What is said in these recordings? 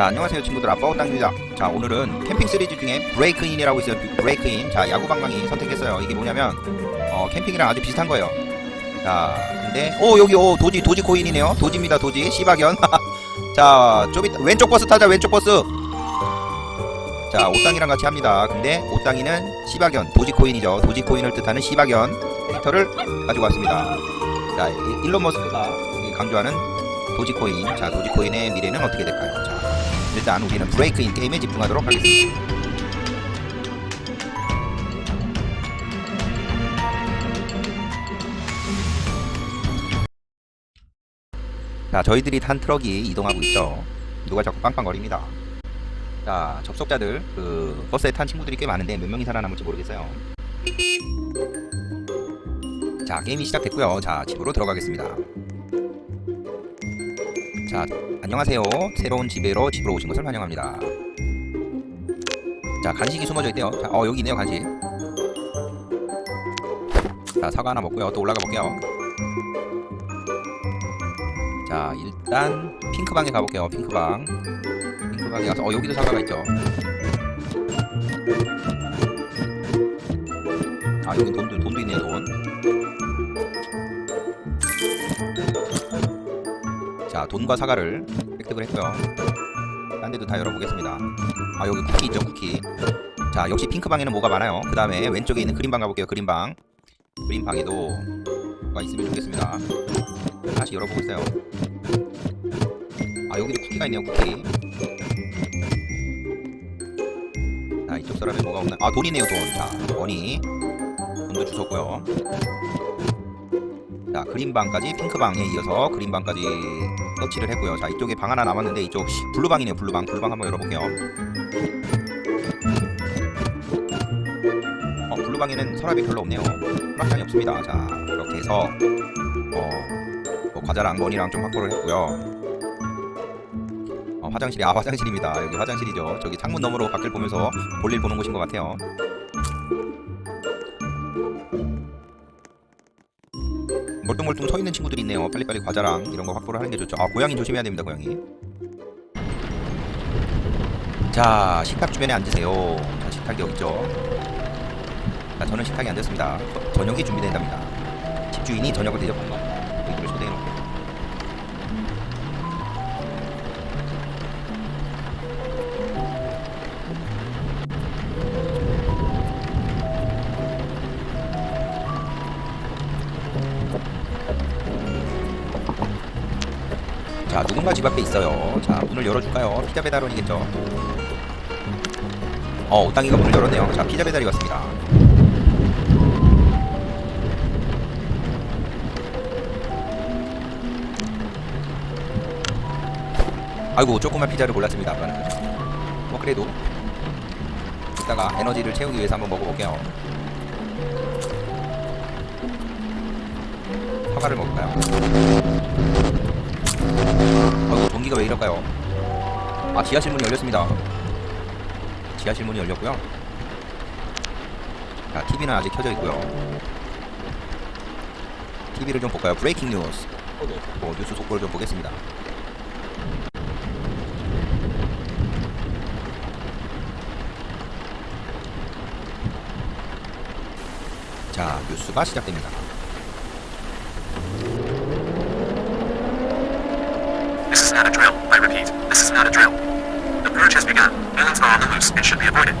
자 안녕하세요 친구들. 아빠오 땅입니다. 자 오늘은 캠핑 시리즈 중에 브레이크인이라고 있어요. 브레이크인. 자 야구방망이 선택했어요. 이게 뭐냐면 어 캠핑이랑 아주 비슷한 거예요. 자 근데 오 여기 오 도지 도지 코인이네요. 도지입니다 도지. 시바견. 자좀 이따 왼쪽 버스 타자 왼쪽 버스. 자 오땅이랑 같이 합니다. 근데 오땅이는 시바견 도지 코인이죠. 도지 코인을 뜻하는 시바견 캐릭터를 가지고 왔습니다. 자 이- 일론 머스크가 강조하는 도지코인. 자, 도지코인의 미래는 어떻게 될까요? 자, 일단 우리는 브레이크인 게임에 집중하도록 하겠습니다. 자, 저희들이 탄 트럭이 이동하고 있죠. 누가 자꾸 빵빵거립니다. 자, 접속자들, 그, 버스에 탄 친구들이 꽤 많은데 몇 명이 살아남을지 모르겠어요. 자, 게임이 시작됐고요. 자, 집으로 들어가겠습니다. 자, 안녕하세요. 새로운 집에로 집으로 오신 것을 환영합니다. 자, 간식이 숨어져 있대요. 자, 어, 여기 있네요, 간식. 자, 사과 하나 먹고요. 또 올라가 볼게요. 자, 일단 핑크방에 가볼게요. 핑크방. 핑크방에 가서 어, 여기도 사과가 있죠. 아, 여기 돈도 돈도 있네요, 돈. 자, 돈과 사과를 획득을 했고요. 딴 데도 다 열어보겠습니다. 아, 여기 쿠키 있죠, 쿠키. 자, 역시 핑크방에는 뭐가 많아요. 그 다음에 왼쪽에 있는 그린방 가볼게요, 그린방. 그린방에도 뭐가 있으면 좋겠습니다. 다시 열어보고 있어요. 아, 여기도 쿠키가 있네요, 쿠키. 자, 이쪽 사람에 뭐가 없나? 아, 돈이네요, 돈. 자, 원이. 돈도 주셨고요. 자, 그린방까지 핑크방에 이어서 그린방까지 터치를 했고요. 자, 이쪽에 방 하나 남았는데 이쪽 시- 블루방이네요. 블루방. 블루방 한번 열어볼게요. 어, 블루방에는 서랍이 별로 없네요. 수납장이 없습니다. 자, 이렇게 해서 어, 뭐 과자랑 머니랑 좀 확보를 했고요. 어, 화장실이 아 화장실입니다. 여기 화장실이죠. 저기 창문 너머로 밖을 보면서 볼일 보는 곳인 것 같아요. 멀뚱멀뚱 서 있는 친구들이 있네요. 빨리빨리 과자랑 이런 거 확보를 하는 게 좋죠. 아, 고양이 조심해야 됩니다, 고양이. 자, 식탁 주변에 앉으세요. 자, 식탁이 여기 있죠. 자, 저는 식탁에 앉았습니다. 저- 저녁이 준비된답니다. 집주인이 저녁을 대접한다. 자, 누군가 집 앞에 있어요. 자, 문을 열어줄까요? 피자 배달원이겠죠. 어, 오땅이가 문을 열었네요. 자, 피자 배달이 왔습니다. 아이고, 조그만 피자를 골랐습니다. 아빠는. 뭐 그래도 이따가 에너지를 채우기 위해서 한번 먹어볼게요. 사과를 먹을까요? 아이고 전기가 왜 이럴까요? 아 지하실 문이 열렸습니다. 지하실 문이 열렸고요. 자 TV는 아직 켜져 있고요. TV를 좀 볼까요? 브레이킹 뉴스. 뭐 뉴스 속보를 좀 보겠습니다. 자 뉴스가 시작됩니다. This is not a drill. I repeat, this is not a drill. The purge has begun. Villains are on the loose and should be avoided.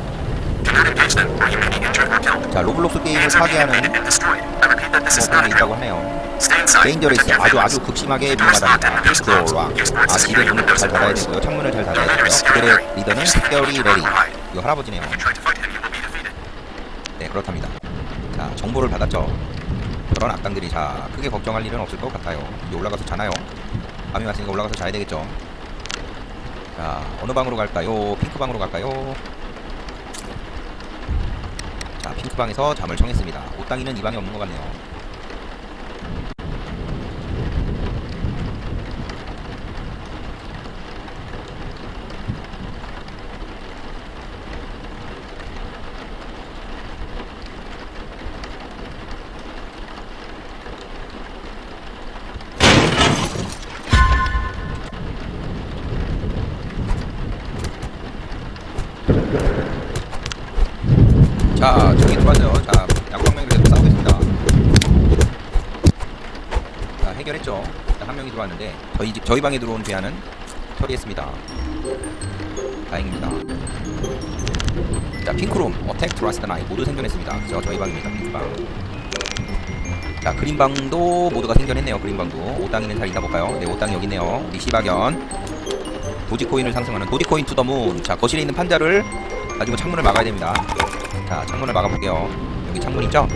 Do not engage them, or you may be injured or killed. 자 로블록스 게임을 파괴하는 뭐게 있다고. 하네요. Your 아주. 아주 극심하게 Use cords 아 secure 문을 잘 닫아야. 되고요. 창문을 잘 닫아야 되고요. 그들의. 리더는 security 레리. or hide. 이 할아버지네요. 네 그렇답니다. 자 정보를 받았죠. 그런 악당들이 자 크게 걱정할 일은 없을 것 같아요. 올라가서 자나요? 밤이 왔으니까 올라가서 자야 되겠죠. 자 어느 방으로 갈까요? 핑크 방으로 갈까요? 자 핑크 방에서 잠을 청했습니다. 옷당이는 이 방에 없는 것 같네요. 저희 방에 들어온 괴한은 처리했습니다. 다행입니다. 자 핑크룸 어택 들어왔을 나이 모두 생존했습니다. 그죠 저희 방입니다 핑크방. 자 그린방도 모두가 생존했네요. 그린방도 오땅이는 잘 있나 볼까요? 네 오땅이 여기 있네요. 우리 시바견 도지코인을 상승하는 도지코인 투더문. 자 거실에 있는 판자를 가지고 창문을 막아야 됩니다. 자 창문을 막아볼게요. 여기 창문 있죠?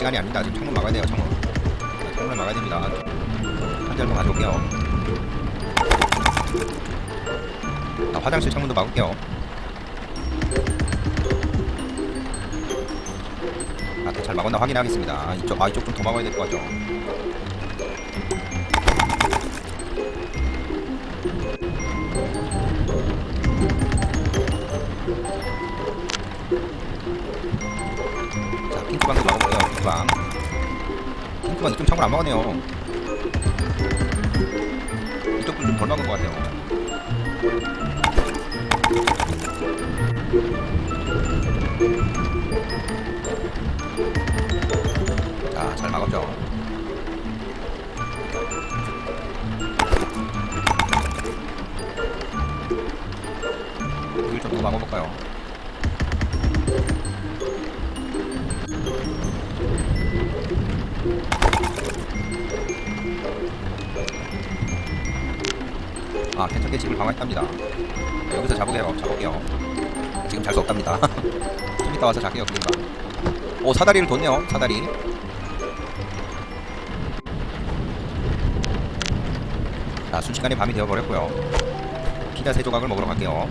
시간이 아닙니다. 지금 창문 막아야 돼요. 창문. 자, 창문을 막아야 됩니다. 판자를 좀 가져올게요. 자, 화장실 창문도 막을게요. 아, 잘 막았나 확인하겠습니다. 이쪽, 아, 이쪽 좀 더 막아야 될 것 같죠. 핑크방도 막아볼게요. 핑크방. 핑크방 이쪽 창문 안 막았네요. 이쪽도 좀 덜 막은 것 같아요. 자, 잘 막았죠. 여기 좀더 막아볼까요? 아, 괜찮게 집을 방어했답니다. 자, 여기서 잡을게요. 잡을게요. 지금 잘 수 없답니다. 좀 이따 와서 잡게요, 그러니까. 오, 사다리를 뒀네요. 사다리. 자, 순식간에 밤이 되어버렸고요. 피자 세 조각을 먹으러 갈게요.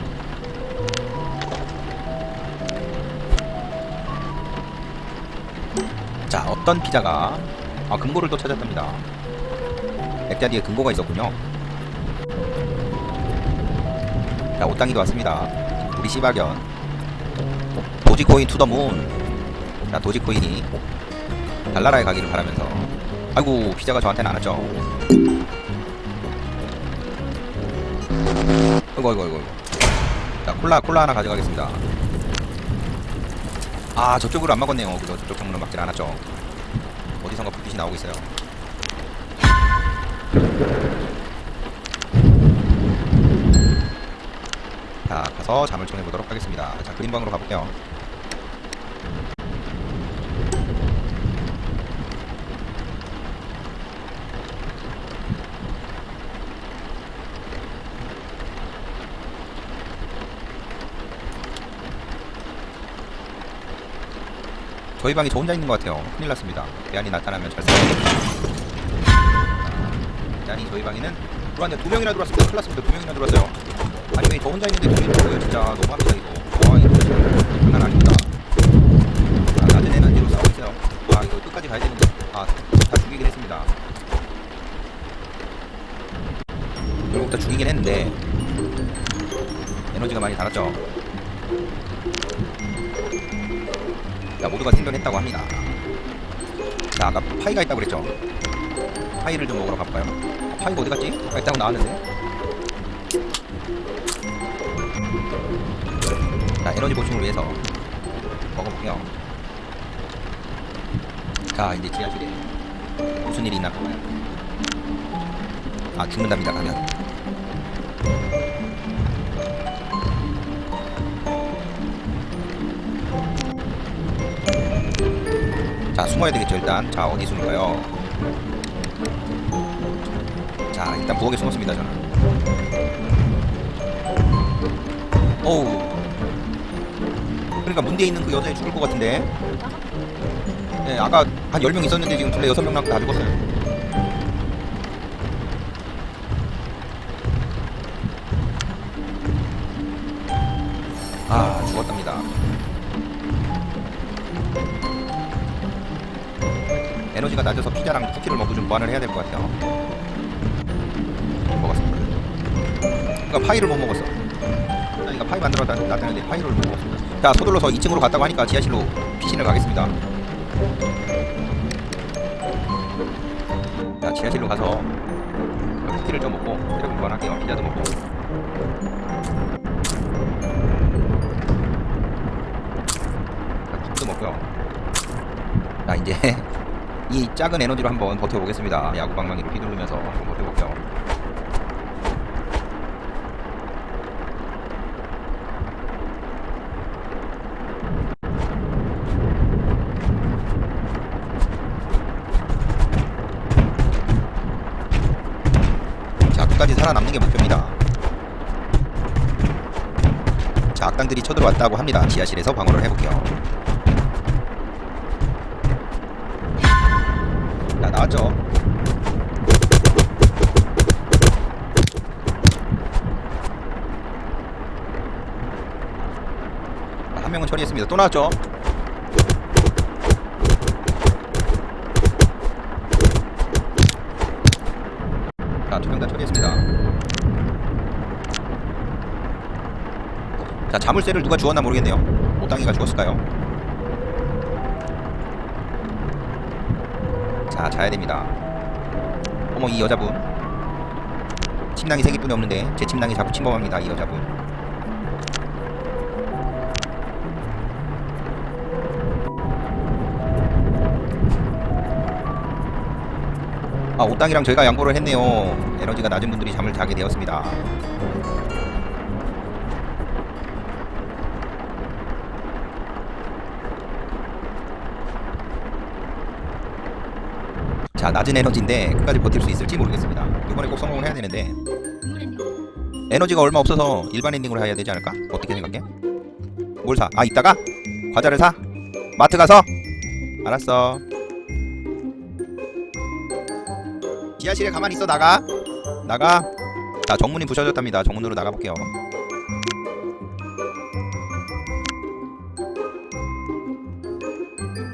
자, 어떤 피자가 아, 금고를 또 찾았답니다. 액자리에 금고가 있었군요. 자, 옷당이도 왔습니다. 우리 시바견. 도지코인 투더문. 자, 도지코인이 달나라에 가기를 바라면서. 아이고, 피자가 저한테는 안 왔죠. 이거, 이거, 이거. 자, 콜라, 콜라 하나 가져가겠습니다. 아, 저쪽으로 안 막았네요. 그죠? 저쪽 정문은 막질 않았죠. 어디선가 불빛이 나오고 있어요. 자, 가서 잠을 청해 보도록 하겠습니다. 자, 그린방으로 가볼게요. 저희 방에 저 혼자 있는 것 같아요. 큰일 났습니다. 대안이 나타나면 잘 싸우겠습니다. 대안이 저희 방에는 들어왔는데 두 명이나 들어왔습니다. 큰일 났습니다. 두 명이나 들어왔어요. 아니 왜 저 혼자 있는데 두 명이 들어와요. 진짜 너무합니다 이거. 와 이거 장난 아닙니다. 아, 낮은 애는 뒤로 싸우고 있어요. 아 이거 끝까지 가야 되는데. 아, 다 죽이긴 했습니다. 결국 다 죽이긴 했는데 에너지가 많이 달았죠. 자 모두가 생존했다고 합니다. 자 아까 파이가 있다고 그랬죠. 파이를 좀 먹으러 가볼까요? 어, 파이가 어디 갔지? 아까 있다고 나왔는데. 자 에너지 보충을 위해서 먹어볼게요. 자 이제 지하실에 무슨 일이 있나 볼까요? 아 죽는답니다 가면. 자 숨어야 되겠죠 일단. 자 어디 숨을까요? 자 일단 부엌에 숨었습니다 저는. 어우. 그러니까 문 뒤에 있는 그 여자애 죽을 것 같은데. 네 아까 한 10명 있었는데 지금 둘레 6명 남고 다 죽었어요 에너지가 낮아서 피자랑 쿠키를 먹고 좀 보완을 해야 될 것 같아요. 먹었습니다. 그러니까 파이를 못 먹었어. 그러니까 파이 만들어 놨- 놨다는데 파이를 못 먹었습니다. 자, 서둘러서 2층으로 갔다고 하니까 지하실로 피신을 가겠습니다. 자, 지하실로 가서 커피를 좀 먹고 체력을 보완할게요. 피자도 먹고. 자, 국도 먹고요. 자 이제 이 작은 에너지로 한번 버텨보겠습니다. 야구 방망이를 휘두르면서 한번 버텨볼게요. 자, 끝까지 살아남는 게 목표입니다. 자, 악당들이 쳐들어왔다고 합니다. 지하실에서 방어를 해볼게요. 자, 한 명은 처리했습니다. 또 나왔죠? 자, 두 명 다 처리했습니다. 자, 자물쇠를 누가 주었나 모르겠네요. 오땅이가 주었을까요? 자, 자야 됩니다. 어머, 이 여자분. 침낭이 세 개뿐이 없는데 제 침낭이 자꾸 침범합니다, 이 여자분. 아, 오땅이랑 저희가 양보를 했네요. 에너지가 낮은 분들이 잠을 자게 되었습니다. 자, 낮은 에너지인데 끝까지 버틸 수 있을지 모르겠습니다. 이번에 꼭 성공을 해야 되는데 에너지가 얼마 없어서 일반 엔딩으로 해야 되지 않을까? 어떻게 생각해? 뭘 사? 아, 이따가 과자를 사? 마트 가서? 알았어. 지하실에 가만히 있어 나가. 나가. 자, 정문이 부셔졌답니다. 정문으로 나가 볼게요.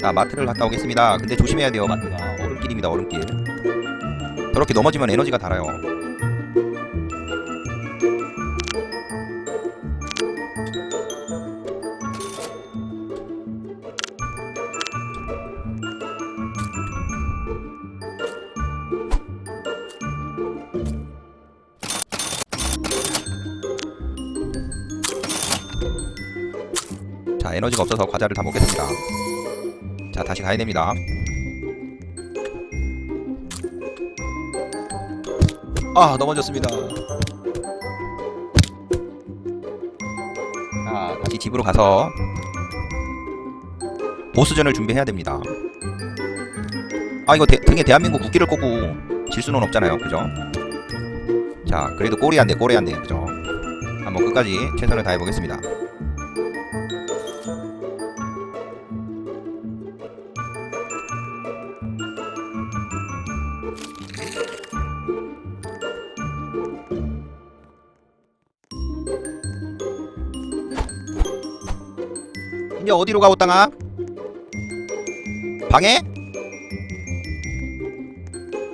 자, 마트를 갔다 오겠습니다. 근데 조심해야 돼요, 마트가. 얼음길입니다, 얼음길. 저렇게 넘어지면 에너지가 달아요. 자, 에너지가 없어서 과자를 다 먹겠습니다. 자, 다시 가야 됩니다. 아, 넘어졌습니다. 자, 다시 집으로 가서 보스전을 준비해야 됩니다. 아, 이거 대, 등에 대한민국 국기를 꽂고 질 수는 없잖아요. 그죠? 자, 그래도 꼴이 안 돼, 꼴이 안 돼. 그죠? 한번 끝까지 최선을 다해 보겠습니다. 어디로 가고 땅아? 방에?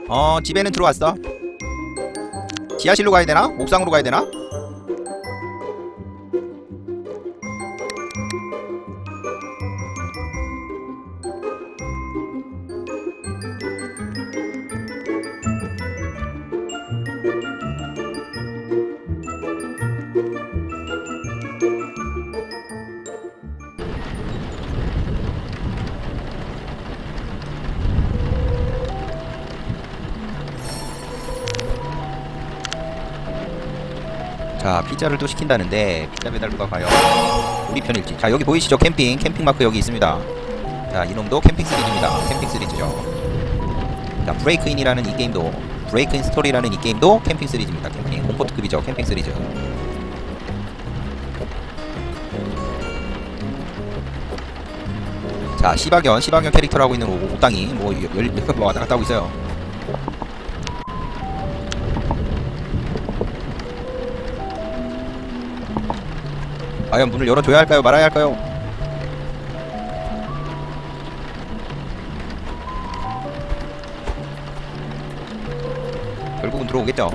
어 집에는 들어왔어 지하실로 가야 되나? 옥상으로 가야 되나? 피자를 또 시킨다는데 피자 배달 누가 가요? 우리 편일지. 자 여기 보이시죠? 캠핑 캠핑 마크 여기 있습니다. 자 이놈도 캠핑 시리즈입니다. 캠핑 시리즈죠. 자 브레이크인이라는 이 게임도 브레이크인 스토리라는 이 게임도 캠핑 시리즈입니다. 캠핑 콤포트급이죠 캠핑 시리즈. 자 시바견 시바견 캐릭터로 하고 있는 오- 오땅이 뭐, 열, 뭐 왔다 갔다 하고 있어요 과연 문을 열어줘야 할까요? 말아야 할까요? 결국은 들어오겠죠.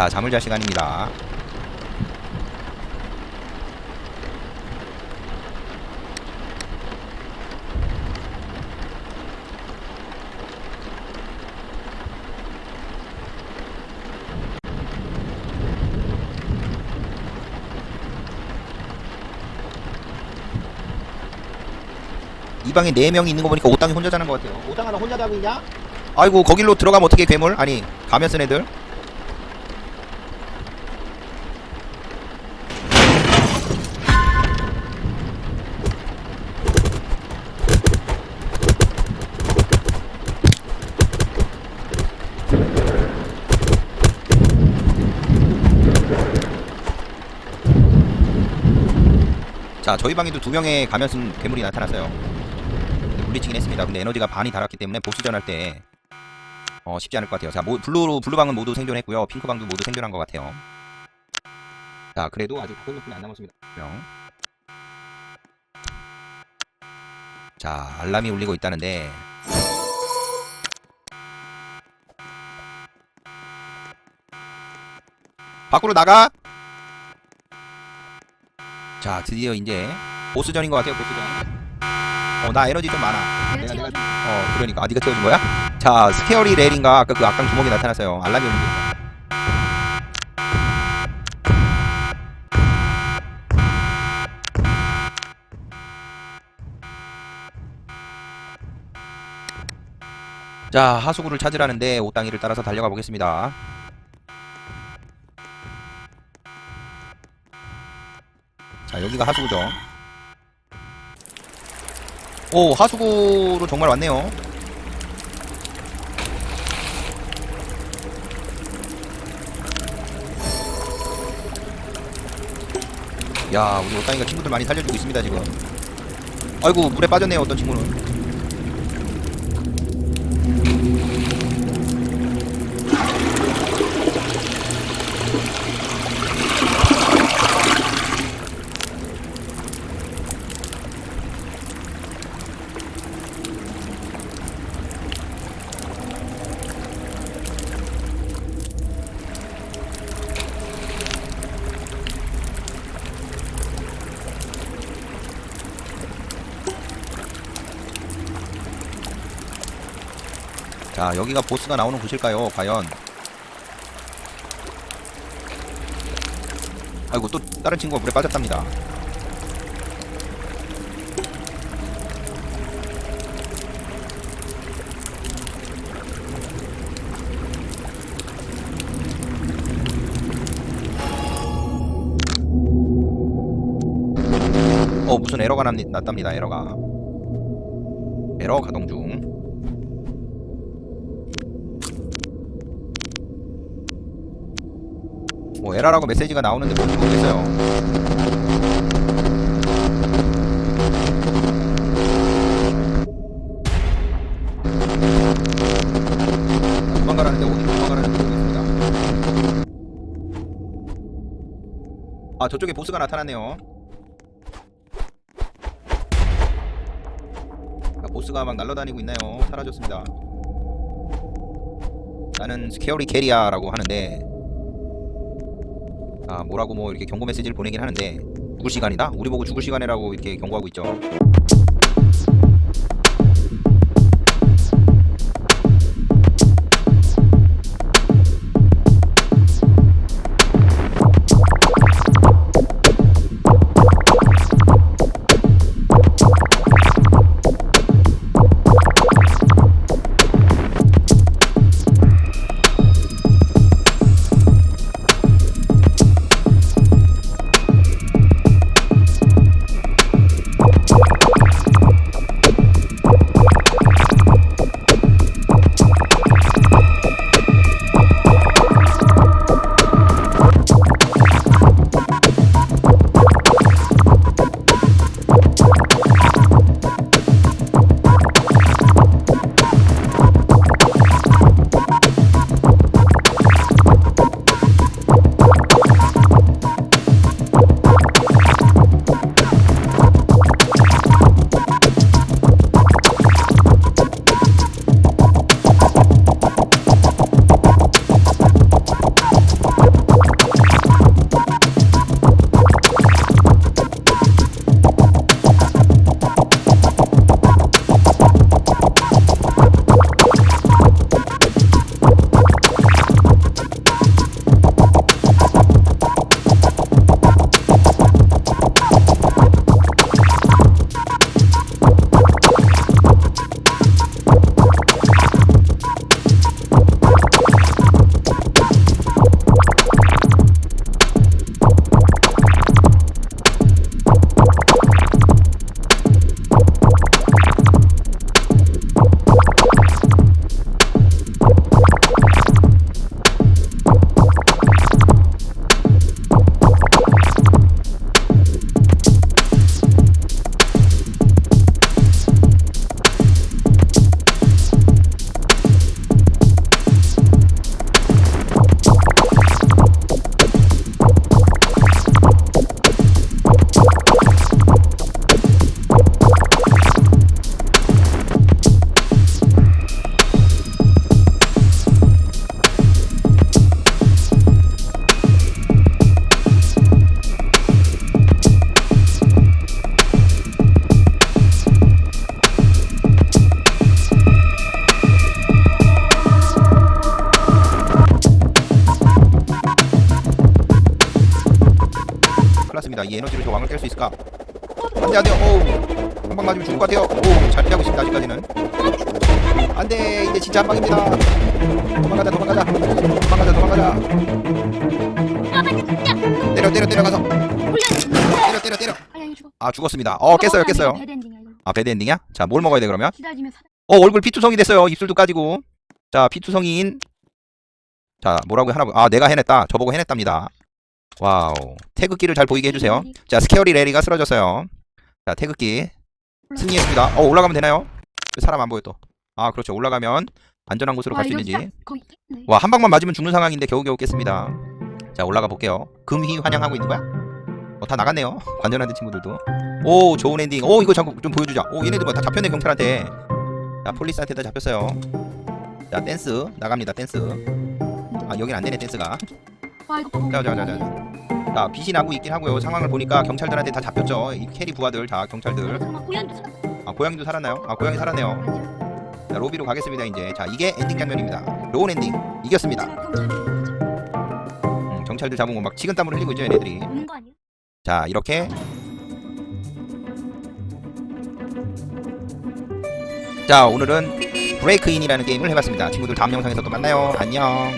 자, 잠을 잘 시간입니다. 이 방에 네 명이 있는 거 보니까 오땅이 혼자 자는 것 같아요. 오땅아 나 혼자 자고 있냐? 아이고 거길로 들어가면 어떻게 괴물? 아니 가면 쓴 애들. 자 저희 방에도 두 명의 가면 쓴 괴물이 나타났어요. 네, 물리치긴 했습니다. 근데 에너지가 반이 달았기 때문에 보스전 할때 어, 쉽지 않을 것 같아요. 자, 모, 블루 블루방은 모두 생존했고요. 핑크방도 모두 생존한 것 같아요. 자, 그래도 아직 다섯 명뿐이 안 남았습니다. 명. 자, 알람이 울리고 있다는데 밖으로 나가. 자, 드디어 이제 보스전인 것 같아요. 보스전. 어, 나 에너지 좀 많아. 내가 내가 좀- 어, 그러니까 아, 네가 태워준 거야? 자, 스케어리 레일인가 아까 그 악당 주먹이 나타났어요. 알람이 울립니다. 자, 하수구를 찾으라는데 오땅이를 따라서 달려가 보겠습니다. 자, 여기가 하수구죠. 오, 하수구로 정말 왔네요. 야, 우리 오땅이가 친구들 많이 살려주고 있습니다, 지금. 아이고, 물에 빠졌네요, 어떤 친구는. 여기가 보스가 나오는 곳일까요? 과연? 아이고, 또 다른 친구가 물에 빠졌답니다. 어, 무슨 에러가 납니, 났답니다, 에러가. 에러 가동 중. 뭐 에라라고 메시지가 나오는데 뭔지 모르겠어요. 도망가라는데 어디 도망가라는지 모르겠습니다. 아 저쪽에 보스가 나타났네요. 아, 보스가 막 날아다니고 있나요? 사라졌습니다. 나는 스케어리 캐리아라고 하는데 아 뭐라고 뭐 이렇게 경고 메시지를 보내긴 하는데 죽을 시간이다? 우리 보고 죽을 시간이라고 이렇게 경고하고 있죠. 보겠습니다. 이 에너지로 저 왕을 깰 수 있을까? 안돼 안돼. 한방 맞으면 죽을 것 같아요. 오우 잘 피하고 있습니다 아직까지는. 안돼 이제 진짜 한 방입니다. 도망가자 도망가자 도망가자 도망가자. 때려 때려 때려 가서 때려 때려 때려. 아 죽었습니다. 어 깼어요 깼어요. 아 배드 엔딩이야? 자 뭘 먹어야 돼 그러면? 어 얼굴 피투성이 됐어요. 입술도 까지고. 자 피투성이인. 자 뭐라고 하나 보- 아 내가 해냈다. 저보고 해냈답니다. 와우 태극기를 잘 보이게 해주세요. 자 스케어리 레리가 쓰러졌어요. 자 태극기 승리했습니다. 어 올라가면 되나요? 왜 사람 안 보여 또? 아 그렇죠 올라가면 안전한 곳으로 갈 수 있는지. 와 한 방만 맞으면 죽는 상황인데 겨우겨우 깼습니다. 자 올라가 볼게요. 금희 환영하고 있는 거야? 어 다 나갔네요. 관전하는 친구들도. 오 좋은 엔딩. 오 이거 잠깐 좀 보여주자. 오 얘네들 뭐다 잡혔네 경찰한테. 자 폴리스한테 다 잡혔어요. 자 댄스 나갑니다 댄스. 아 여긴 안 되네 댄스가. 와 이거 봐봐. 자자자자. 자 빛이 나고 있긴 하고요. 상황을 보니까 경찰들한테 다 잡혔죠. 이 캐리 부하들 다 경찰들. 아 고양이도 살았나요? 아 고양이 살았네요. 자 로비로 가겠습니다 이제. 자 이게 엔딩 장면입니다. 로운 엔딩 이겼습니다. 음, 경찰들 잡은 거 막 식은땀을 흘리고 있죠 얘네들이. 자 이렇게 자 오늘은 브레이크인이라는 게임을 해봤습니다 친구들 다음 영상에서 또 만나요 안녕